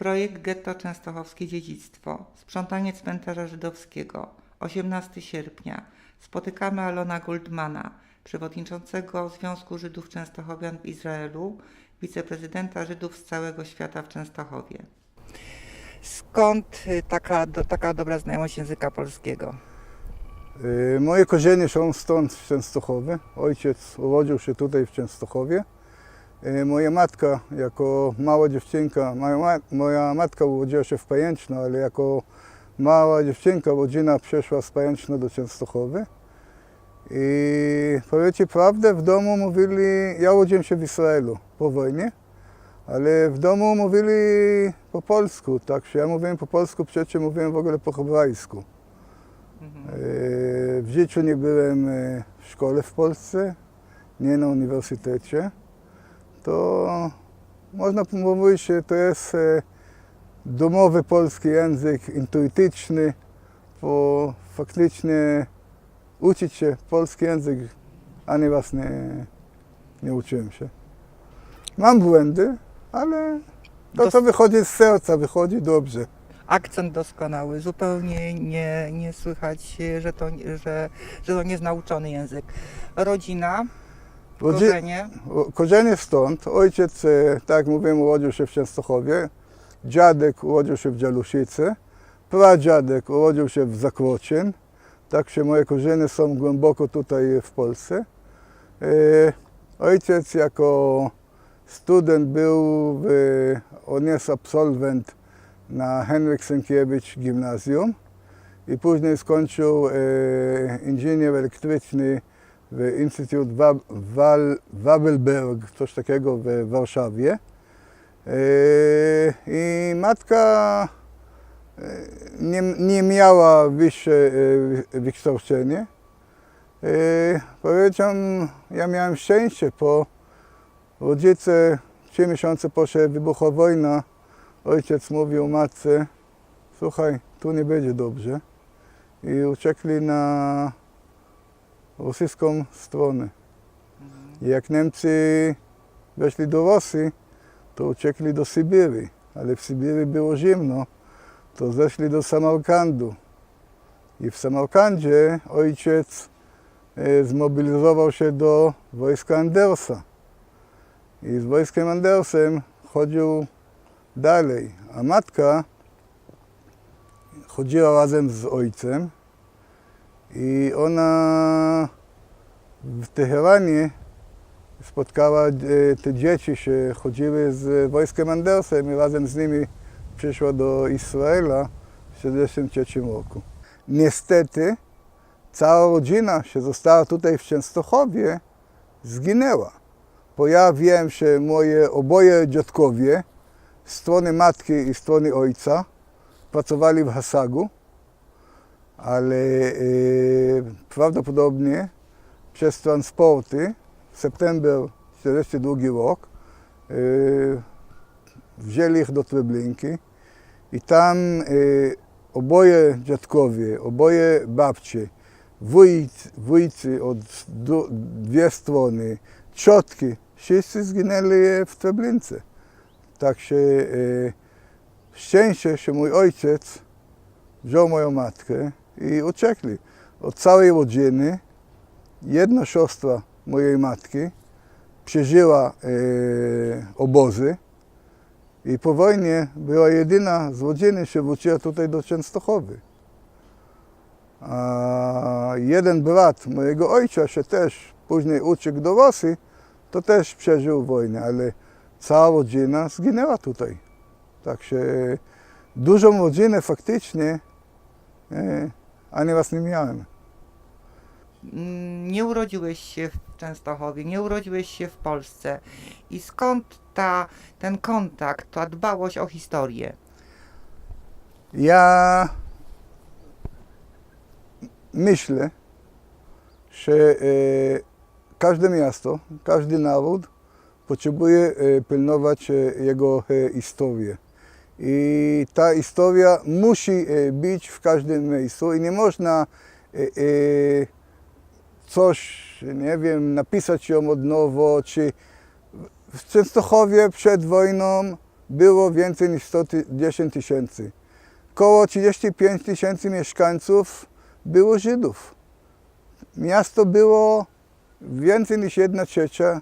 Projekt Getto Częstochowskie Dziedzictwo. Sprzątanie cmentarza żydowskiego. 18 sierpnia. Spotykamy Alona Goldmana, przewodniczącego Związku Żydów Częstochowian w Izraelu, wiceprezydenta Żydów z całego świata w Częstochowie. Skąd y, taka, do, taka dobra znajomość języka polskiego? Y, Moje korzenie są stąd z Częstochowy. Ojciec urodził się tutaj w Częstochowie. Y, Moja matka jako mała dziewczynka, moja, moja matka urodziła się w Pajęczno, ale jako mała dziewczynka rodzina przeszła z Pajęczna do Częstochowy. I powiecie prawdę, w domu mówili, ja urodziłem się w Izraelu po wojnie, ale w domu mówili po polsku, tak że ja mówiłem po polsku, przecież mówiłem w ogóle po hebrajsku. E, W życiu nie byłem e, w szkole w Polsce, nie na uniwersytecie. To można powiedzieć, że to jest e, domowy polski język, intuityczny, bo faktycznie uczyć się polski język ani raz nie, nie uczyłem się. Mam błędy, ale to, co wychodzi z serca, wychodzi dobrze. Akcent doskonały, zupełnie nie, nie słychać, że to, że, że to nieznauczony język. Rodzina, Rodzi- korzenie. Korzenie stąd. Ojciec, e, tak jak mówiłem, urodził się w Częstochowie. Dziadek urodził się w Dzieluszycy. Pradziadek urodził się w Zakłocin. Także moje korzenie są głęboko tutaj w Polsce. E, Ojciec jako student był, on jest absolwent na Henryk Sienkiewicz Gimnazjum i później skończył e, inżynier elektryczny Instytut Wa- Wal- Wawelberg, coś takiego w Warszawie. E, I matka e, nie, nie miała wyższe e, wykształcenie. Powiedziałem, ja miałem szczęście, bo rodzice trzy miesiące po się wybuchła wojna, ojciec mówił matce, słuchaj, tu nie będzie dobrze. I uciekli na rosyjską stronę. I jak Niemcy weszli do Rosji, to uciekli do Sybiry, ale w Sybiry było zimno, to zeszli do Samarkandu. I w Samarkandzie ojciec e, zmobilizował się do wojska Andersa. I z wojskiem Andersem chodził dalej, a matka chodziła razem z ojcem i ona w Teheranie spotkała e, te dzieci, się chodziły z wojskiem Andersem i razem z nimi przyszła do Izraela w 1963 roku. Niestety cała rodzina się została tutaj w Częstochowie, zginęła. Bo ja wiem, że moje oboje dziadkowie, strony matki i strony ojca, pracowali w Hasagu ale e, prawdopodobnie przez transporty w september 1942 rok e, wzięli ich do Treblinki i tam e, oboje dziadkowie, oboje babcie, wujcy, wujcy od dwie strony, ciotki, wszyscy zginęli w Treblince. Także e, szczęście, że mój ojciec wziął moją matkę i uciekli. Od całej rodziny jedna siostra mojej matki przeżyła e, obozy i po wojnie była jedyna z rodziny, się wróciła tutaj do Częstochowy. A jeden brat mojego ojca się też później uciekł do Rosji, to też przeżył wojnę, ale cała rodzina zginęła tutaj. Także dużą rodzinę faktycznie e, ani raz nie miałem. Mm, Nie urodziłeś się w Częstochowie, nie urodziłeś się w Polsce. I skąd ta, ten kontakt, ta dbałość o historię? Ja myślę, że e, każde miasto, każdy naród potrzebuje e, pilnować e, jego e, historię. I ta historia musi e, być w każdym miejscu i nie można e, e, coś, nie wiem, napisać ją od nowo, czy w Częstochowie przed wojną było więcej niż 110 tysięcy. Koło 35 tysięcy mieszkańców było Żydów. Miasto było więcej niż jedna trzecia,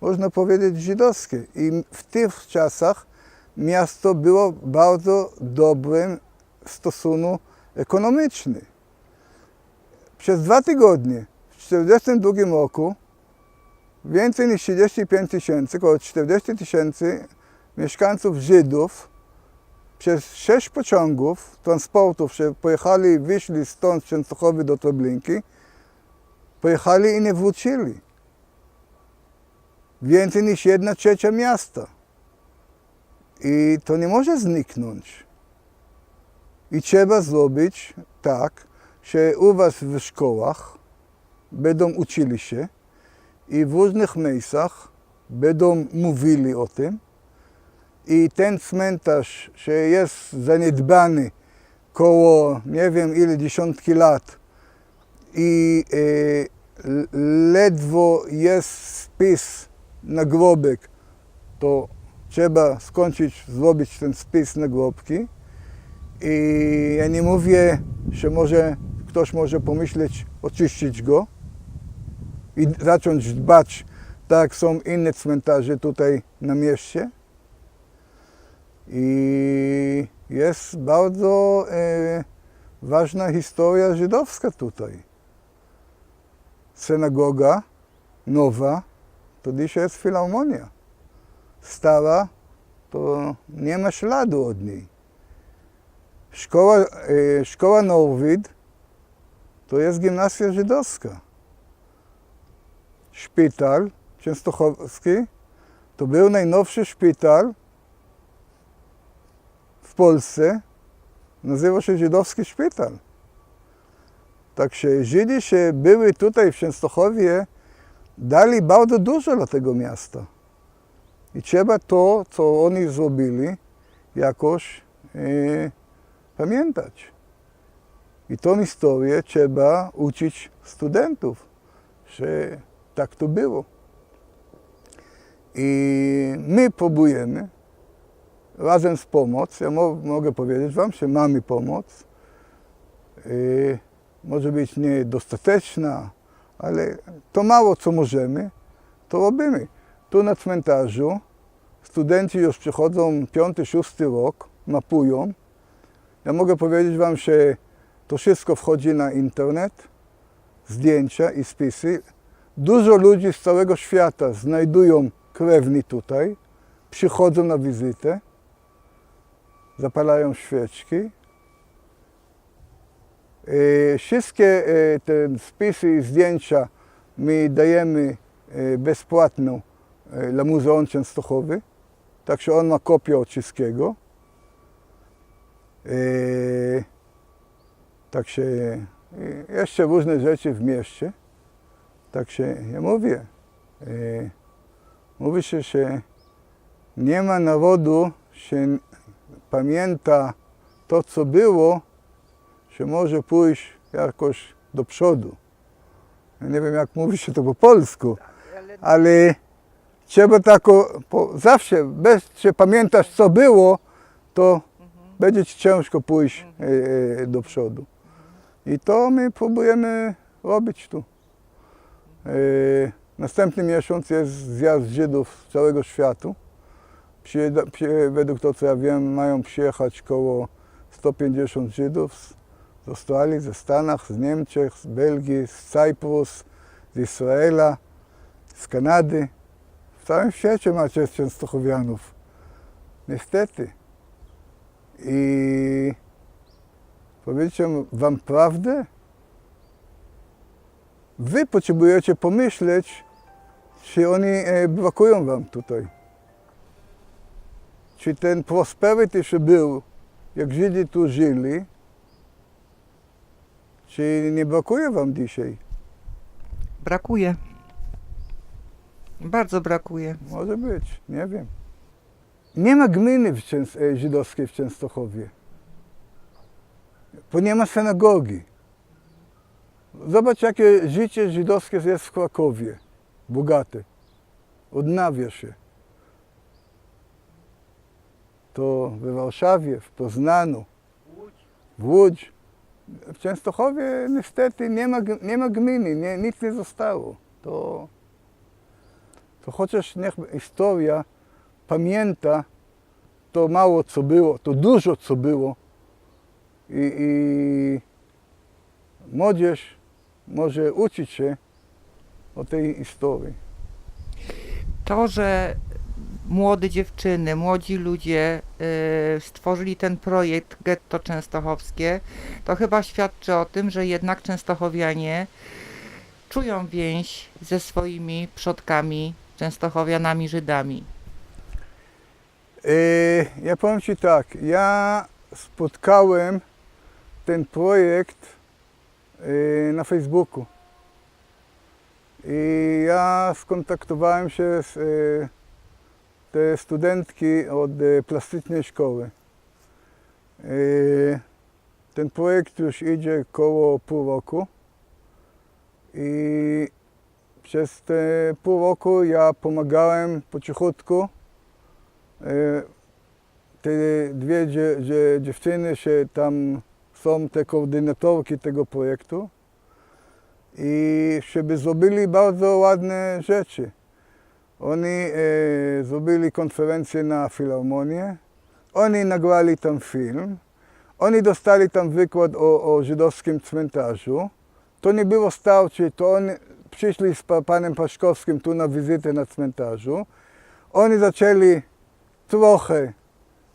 można powiedzieć, żydowskie. I w tych czasach miasto było bardzo dobrym stosunku ekonomiczny. Przez dwa tygodnie w 1942 roku więcej niż 35 tysięcy, około 40 tysięcy mieszkańców Żydów przez sześć pociągów, transportów, że pojechali, wyszli stąd z Częstochowy do Treblinki, pojechali i nie wrócili. Więcej niż jedna trzecia miasta. I to nie może zniknąć. I trzeba zrobić tak, że u was w szkołach będą uczyli się i w różnych miejscach będą mówili o tym. I ten cmentarz, że jest zaniedbany koło nie wiem ile dziesiątki lat i e, ledwo jest spis nagrobek, to trzeba skończyć, zrobić ten spis nagrobki. I ja nie mówię, że może ktoś może pomyśleć oczyścić go i zacząć dbać, tak są inne cmentarze tutaj na mieście. I jest bardzo e, ważna historia żydowska tutaj. Synagoga nowa, to dzisiaj jest filharmonia. Stara, to nie ma śladu od niej. Szkoła, e, szkoła Norwid to jest gimnazja żydowska. Szpital częstochowski to był najnowszy szpital w Polsce. Nazywa się żydowski szpital. Także Żydzi się były tutaj w Częstochowie, dali bardzo dużo dla tego miasta. I trzeba to, co oni zrobili, jakoś e, pamiętać. I tą historię trzeba uczyć studentów, że tak to było. I my próbujemy razem z pomoc, ja mo- mogę powiedzieć Wam, że mamy pomoc. Y, może być niedostateczna, ale to mało co możemy, to robimy. Tu na cmentarzu studenci już przychodzą piąty, szósty rok, mapują. Ja mogę powiedzieć Wam, że to wszystko wchodzi na internet, zdjęcia i spisy. Dużo ludzi z całego świata znajdują krewni tutaj, przychodzą na wizytę, zapalają świeczki. E, Wszystkie e, te spisy i zdjęcia my dajemy e, bezpłatno e, dla Muzeum Częstochowy, także on ma kopię od wszystkiego. E, Także e, jeszcze różne rzeczy w mieście. Także ja mówię, e, mówi się, że nie ma narodu, że pamięta to, co było, że może pójść jakoś do przodu. Ja nie wiem, jak mówi się to po polsku, ale trzeba tak, zawsze, bez, że pamiętasz, co było, to będzie ci ciężko pójść e, e, do przodu. I to my próbujemy robić tu. E, Następny miesiąc jest zjazd Żydów z całego świata. Przyjeda- przy- Według tego, co ja wiem, mają przyjechać około 150 Żydów z, z Australii, ze Stanach, z Niemczech, z Belgii, z Cyprus, z Izraela, z Kanady. Całym świecie macie Częstochowianów. Niestety. I powiedzieć wam prawdę? Wy potrzebujecie pomyśleć, czy oni e, brakują wam tutaj. Czy ten prosperity, że był, jak Żydzi tu żyli, czy nie brakuje wam dzisiaj? Brakuje. Bardzo brakuje. Może być, nie wiem. Nie ma gminy w e, żydowskiej w Częstochowie. Bo nie ma synagogi. Zobacz, jakie życie żydowskie jest w Krakowie. Bogate. Odnawia się. to we Warszawie, w Poznaniu, w Łódź. W Częstochowie niestety nie ma, nie ma gminy, nie, nic nie zostało. To, to chociaż niech historia pamięta to mało co było, to dużo co było i, i młodzież może uczyć się o tej historii. To, że młode dziewczyny, młodzi ludzie y, stworzyli ten projekt Getto Częstochowskie, to chyba świadczy o tym, że jednak Częstochowianie czują więź ze swoimi przodkami, Częstochowianami, Żydami. E, Ja powiem Ci tak, ja spotkałem ten projekt e, na Facebooku. I ja skontaktowałem się z e, te studentki od plastycznej szkoły. Ten projekt już idzie koło pół roku i przez te pół roku ja pomagałem po cichutku E, te dwie dzie, dzie, dziewczyny się tam są te koordynatorki tego projektu i żeby zrobili bardzo ładne rzeczy. Oni e, zrobili konferencję na Filharmonię, oni nagrali tam film, oni dostali tam wykład o, o żydowskim cmentarzu. To nie było starcie, to oni przyszli z pa- panem Paszkowskim tu na wizytę na cmentarzu. Oni zaczęli trochę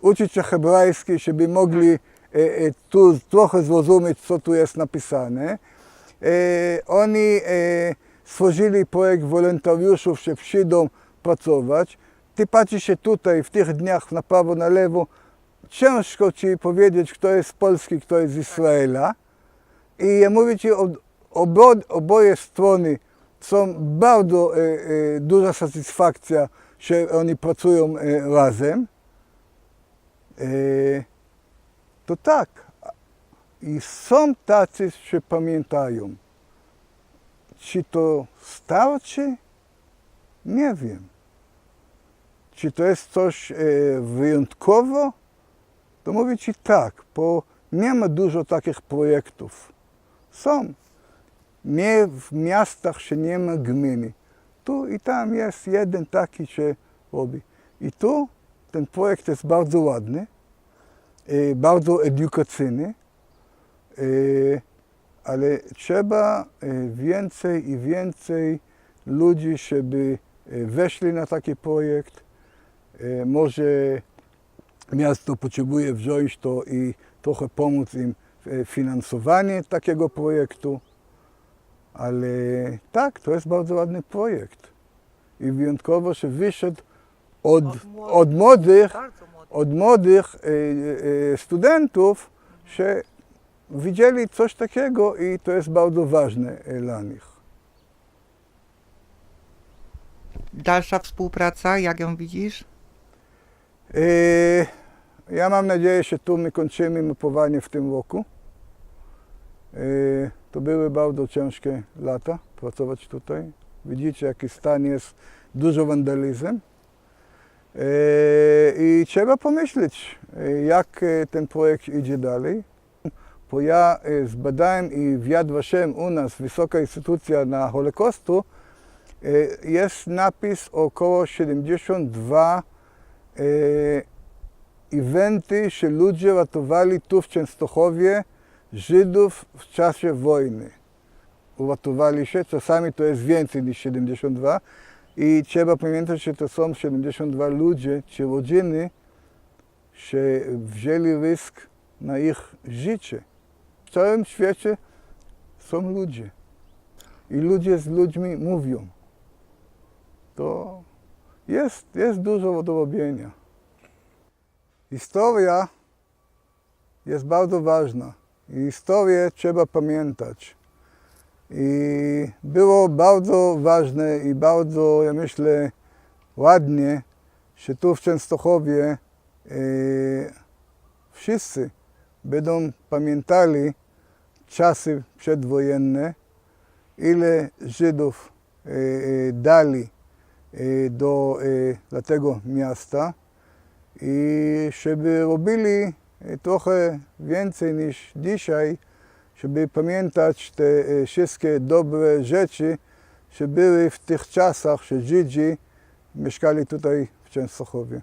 uczyć się hebrajski, żeby mogli e, e, tu trochę zrozumieć, co tu jest napisane. E, oni stworzyli projekt wolontariuszów, że przyjdą pracować. Ty patrzysz się tutaj w tych dniach na prawo, na lewo, ciężko ci powiedzieć, kto jest z Polski, kto jest z Izraela. I ja mówię ci, ob, obo, oboje strony są bardzo e, e, duża satysfakcja, że oni pracują e, razem. To tak. I są tacy, że pamiętają. Czy to starczy? Nie wiem. Czy to jest coś wyjątkowo? To mówię Ci tak, bo nie ma dużo takich projektów. Są. Nie w miastach się nie ma gminy. Tu i tam jest jeden taki, że robi. I tu ten projekt jest bardzo ładny, e, bardzo edukacyjny, e, ale trzeba e, więcej i więcej ludzi, żeby weszli na taki projekt. Może miasto potrzebuje wziąć to i trochę pomóc im w finansowanie takiego projektu. Ale tak, to jest bardzo ładny projekt. I wyjątkowo, że wyszedł od, Od młodych. od młodych, młodych e, e, studentów, że widzieli coś takiego i to jest bardzo ważne e, dla nich. Dalsza współpraca, jak ją widzisz? E, Ja mam nadzieję, że tu my kończymy mapowanie w tym roku. E, To były bardzo ciężkie lata pracować tutaj. Widzicie, jaki stan jest, dużo wandalizm. E, I trzeba pomyśleć, e, jak ten projekt idzie dalej. Bo ja zbadałem i w Yad Vashem u nas, wysoka instytucja na Holokaustu, jest napis około 72 e, eventy, że ludzie ratowali tu w Częstochowie Żydów w czasie wojny. Uratowali się, czasami to jest więcej niż 72 i trzeba pamiętać, że to są 72 ludzie czy rodziny, że wzięli rysk na ich życie. W całym świecie są ludzie i ludzie z ludźmi mówią. To jest, jest dużo do robienia. Historia jest bardzo ważna historię trzeba pamiętać. I było bardzo ważne i bardzo, ja myślę, ładnie, że tu w Częstochowie e, wszyscy będą pamiętali czasy przedwojenne, ile Żydów e, e, dali e, do, e, dla tego miasta i żeby robili trochę więcej niż dzisiaj, żeby pamiętać te e, wszystkie dobre rzeczy, że były w tych czasach, że Żydzi mieszkali tutaj w Częstochowie.